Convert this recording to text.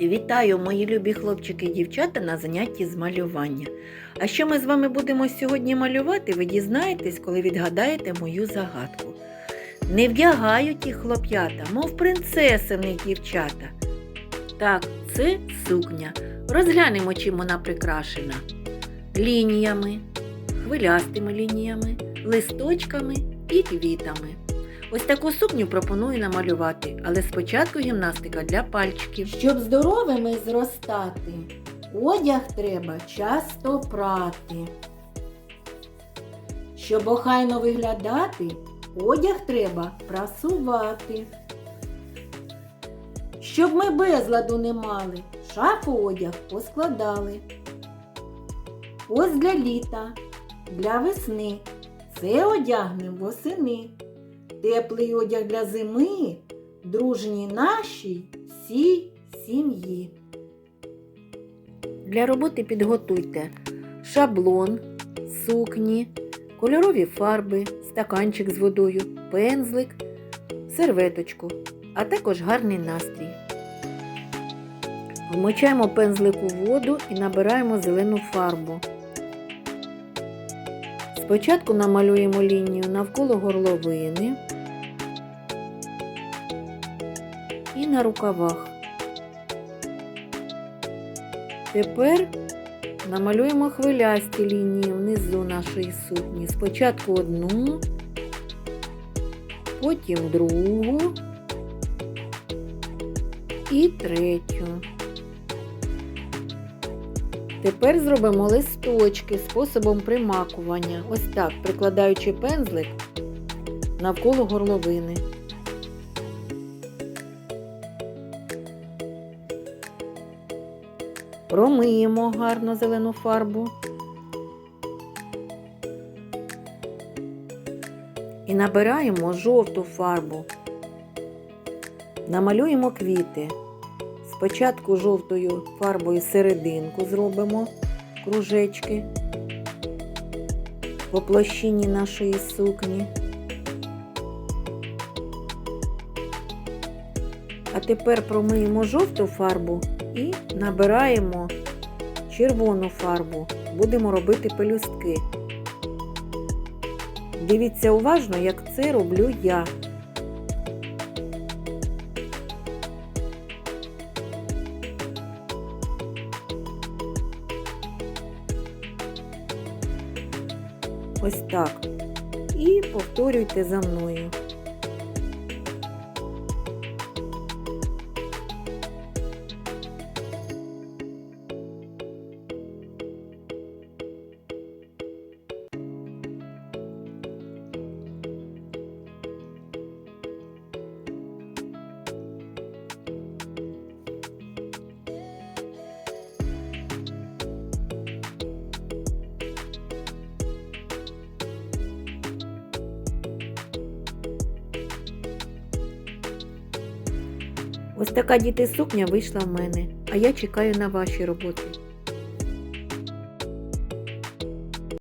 Вітаю, мої любі хлопчики і дівчата на занятті з малювання. А що ми з вами будемо сьогодні малювати, ви дізнаєтесь, коли відгадаєте мою загадку. Не вдягають їх хлоп'ята, мов принцеси в них дівчата. Так, це сукня. Розглянемо, чим вона прикрашена. Лініями, хвилястими лініями, листочками і квітами. Ось таку сукню пропоную намалювати, але спочатку гімнастика для пальчиків. Щоб здоровими зростати, одяг треба часто прати. Щоб охайно виглядати, одяг треба прасувати. Щоб ми безладу не мали, шафу одяг поскладали. Ось для літа, для весни, це одягнем восени. Теплий одяг для зими, дружні нашій всій сім'ї. Для роботи підготуйте шаблон, сукні, кольорові фарби, стаканчик з водою, пензлик, серветочку, а також гарний настрій. Вмочаємо пензлик у воду і набираємо зелену фарбу. Спочатку намалюємо лінію навколо горловини і на рукавах. Тепер намалюємо хвилясті лінії внизу нашої сукні. Спочатку одну, потім другу і третю. Тепер зробимо листочки способом примакування. Ось так, прикладаючи пензлик навколо горловини. Промиємо гарно зелену фарбу. І набираємо жовту фарбу. Намалюємо квіти. Спочатку жовтою фарбою серединку зробимо кружечки по площині нашої сукні. А тепер промиємо жовту фарбу і набираємо червону фарбу. Будемо робити пелюстки. Дивіться уважно, як це роблю я. Ось так. І повторюйте за мною. Ось така діти сукня вийшла в мене, а я чекаю на ваші роботи.